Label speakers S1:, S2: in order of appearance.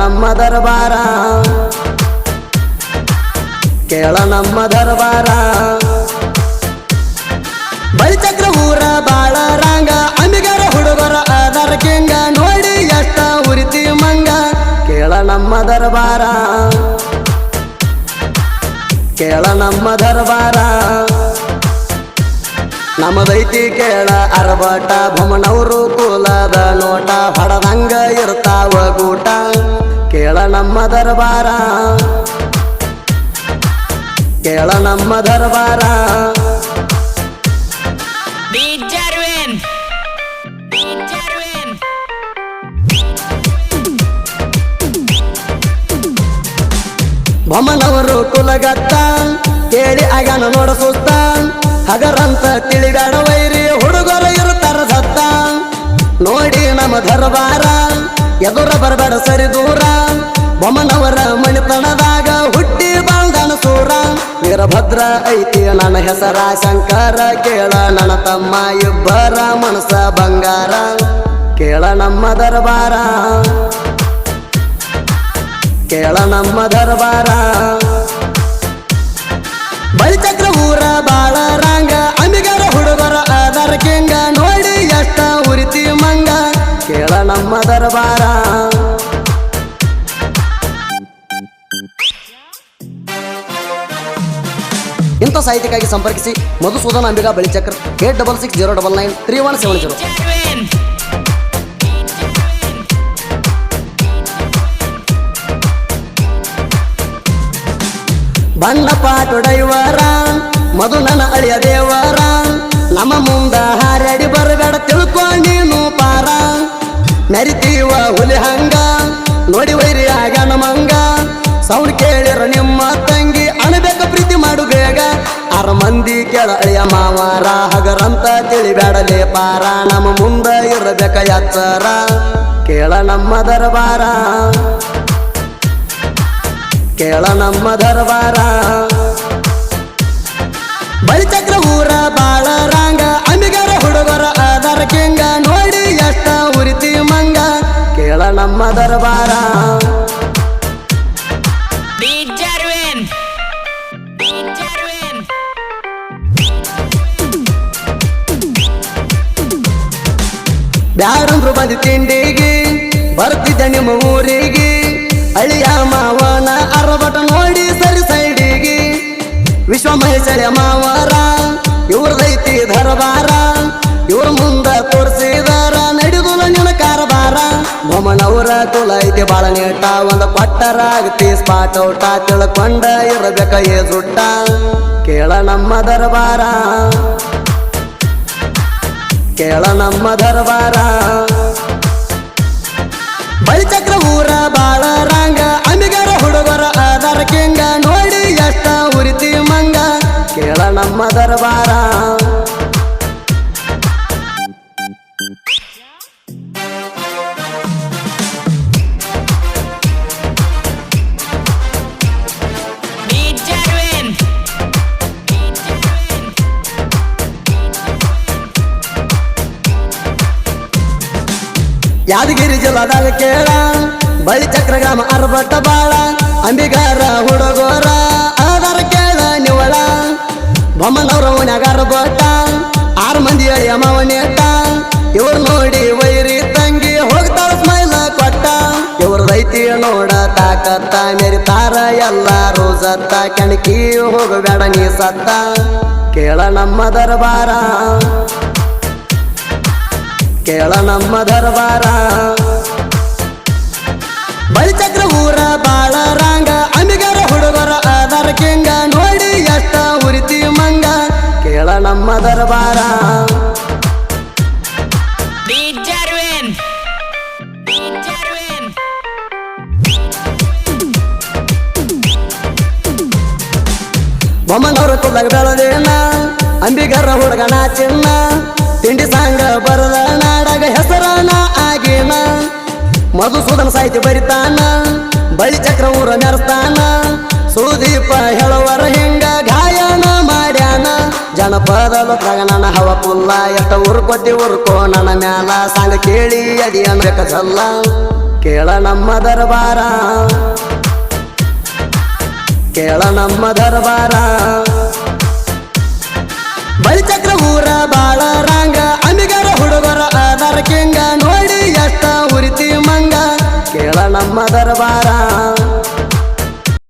S1: ನಮ್ಮ ದರ್ಬಾರ. ಕೇಳ ನಮ್ಮ ದರ್ಬಾರ. ಬಳಿಚಕ್ರ ಊರ ಬಾಳ ರಂಗ, ಅಮಿಗರ ಹುಡುಗರ ಅದರ ಕೆಂಗ, ನೋಡಿ ಎಷ್ಟ ಉರಿತಿ ಮಂಗ. ಕೇಳ ನಮ್ಮ ದರ್ಬಾರ. ಕೇಳ ನಮ್ಮ ದರ್ಬಾರ. ನಮ್ಮದೈತಿ ಕೇಳ ಅರಬಟ ಭಮನವರು ಕೂಲದ ನೋಟ, ಹೊಡದಂಗ ಇರ್ತಾವ ಗೂಟ. ಕೇಳ ನಮ್ಮ ದರ್ಬಾರ. ಕೇಳ ನಮ್ಮ ದರ್ಬಾರ. ಬೊಮ್ಮನವರು ಕುಲಗತ್ತ ಕೇಳಿ ಆಗನ ನೋಡ ಸುತ್ತ. ಹಗರಂತ ತಿಳಿಗಾಡ ವೈರಿ ಹುಡುಗರು ಇರುತ್ತಾರ ಸತ್ತ ನೋಡಿ ನಮ್ಮ ದರ್ಬಾರ. ಎದುರ ಬರಬೇಡ ಸರಿ ದೂರ. ಬೊಮ್ಮನವರ ಮಣಿತನದಾಗ ಹುಟ್ಟಿ ಬಾಳ್ದನ ಸೂರ. ವೀರಭದ್ರ ಐತಿ ನನ್ನ ಹೆಸರ ಶಂಕರ, ಕೇಳ ನನ್ನ ತಮ್ಮ ಇಬ್ಬರ ಮನಸ ಬಂಗಾರ. ಕೇಳ ನಮ್ಮ ದರ್ಬಾರ. ಕೇಳ ನಮ್ಮ ದರ್ಬಾರ. ಬಲಿಚಕ್ರ ಊರ ಬಾಳ ಕೇಳ ನಮ್ಮ ದರ್ಬಾರ. ಇಂಥ ಸಾಹಿತ್ಯಕ್ಕಾಗಿ ಸಂಪರ್ಕಿಸಿ Madhusudan Ambiga Balichakra eight double six zero double nine three one seven zero. ಬಣ್ಣ ಪಾಟೊಡೆಯುವರ ಮಧು ನನ್ನ ಅಳಿಯ ದೇವರ, ನಮ್ಮ ಮುಂದ ಹಾರಡಿ ಬರಬೇಡ ತಿಳ್ಕೊ ನೀನು ಪಾರ ಮೆರಿತೀವ ಹುಲಿ ಹಂಗ? ನೋಡಿ ವೈರಿ ಆಗ ನಮಂಗ ಸೌಂಡ್ ಕೇಳಿರ ನಿಮ್ಮ ತಂಗಿ, ಅಣಬೇಕ ಪ್ರೀತಿ ಮಾಡು ಬೇಗ. ಆರ ಮಂದಿ ಕೇಳ ಅಯ್ಯ ಮಾವಾರ ಹಗರಂತ ತಿಳಿಬೇಡಲೇ ಪಾರ. ನಮ್ಮ ಮುಂದ ಇರಬೇಕ ಎಚ್ಚರ. ಕೇಳ ನಮ್ಮ ದರಬಾರ. ಕೇಳ ನಮ್ಮ ದರ್ಬಾರ. ನಮ್ಮ ದರ್ಬಾರ. ಯಾರಂದ್ರು ಬಂದು ತಿಂಡಿಗೆ ಬರ್ತಿದ್ದ ನಿಮ್ಮ ಊರಿಗೆ? ಅಳಿಯ ಮಾವನ ಅರಬಟ ನೋಡಿ ಸರಿ ಸೈಡಿಗೆ. ವಿಶ್ವ ಮಹೇಶ್ವರ ಮಾವರ, ಇವ್ರದೈತಿ ದರ್ಬಾರ. ಬೊಮ್ಮನವರ ತುಲೈತಿ ಬಾಳ ನೀಟ. ಒಂದ ಕೊಟ್ಟರ ಆಗತಿ ಸ್ಪಾಟ್ ಔಟ ತಿಳ್ಕೊಂಡ ಇರಬೇಕ ಏ ಸುಟ್ಟ ಕೇಳ ನಮ್ಮ ದರ್ಬಾರ. ಕೇಳ ನಮ್ಮ ದರ್ಬಾರ. ಬಲಿಚಕ್ರ ಊರ ಬಾಳ ರಂಗ. ಅಮಿಗರ ಹುಡುಗರ ಆಧಾರ ಕಿಂಗ ನೋಡಿ ಎಷ್ಟ ಉರಿತಿ ಮಂಗ. ಕೇಳ ನಮ್ಮ ದರ್ಬಾರ. ಯಾದಗಿರಿ ಜಿಲ್ಲಾದಾಗ ಕೇಳ. ಬಳಿ ಚಕ್ರ ಗ್ರಾಮ ಅರ್ಬಟ್ಟ ಬಾಳ. ಅಂಬಿಗಾರ ಹುಡುಗೋರ ಅದರ ಕೇಳ ನಿವಳ ಬೊಮ್ಮನವ್ರ ಓಣ್ಯಾಗ ಅರ್ಬಟ್ಟ ಆರು ಮಂದಿ ಅಳಿಯ ಮಾವನೇಟ ಇವ್ರು ನೋಡಿ ವೈರಿ ತಂಗಿ ಹೋಗ್ತಾಳ ಸ್ಮೈಲ ಕೊಟ್ಟ. ಇವ್ರದೈತಿ ನೋಡ ತಾಕತ್ತ ಮೆರಿತಾರ ಎಲ್ಲಾರು ಸತ್ತ ಕೆಣಕಿ ಹೋಗಬೇಡ ನೀ ಸತ್ತ. ಕೇಳ ನಮ್ಮ ದರ್ಬಾರ. ಕೇಳ ನಮ್ಮ ದರ್ಬಾರ. ಬಲಿಚಕ್ರ ಊರ ಬಾಳ ರಾಂಗ ಅಮಿಗರ ಹುಡುಗರ ಆಧಾರ ಕೆಂಗ ನೋಡಿ ಎಷ್ಟ ಉರಿತಿ ಮಂಗ ಕೇಳ ನಮ್ಮ ದರ್ಬಾರ! ಬೊಮ್ಮನವ್ರ ಕುಲ್ಲಾಗ ಬೆಳದೇನ ಅಂಬಿಗರ ಹುಡುಗನ ಚಿನ್ನ ತಿಂಡಿ ಸಾಂಗ ಬರದ ಮಧುಸೂದನ ಸಾಹಿತ್ಯ ಬರಿತಾನ, ಬಳಿ ಚಕ್ರ ಊರ ಮೆರೆಸ್ತಾನ ಸುದೀಪ ಹೇಳುವರ ಹಿಂಗ ಗಾಯನ ಮಾಡ್ಯಾನ. ಜನಪದ ನನ್ನ ಹವ ಪುಲ್ಲ ಎಷ್ಟ ಉರ್ಕೊತಿ ಉರ್ಕೋ ನನ್ನ ಮ್ಯಾಲ. ಸಾಂಗ ಕೇಳಿ ಅಡಿ ಅನ್ಬೇಕ ಜಲ್ಲ, ಕೇಳ ನಮ್ಮ ದರ್ಬಾರ. ಕೇಳ ನಮ್ಮ ದರ್ಬಾರ. احمد دربارا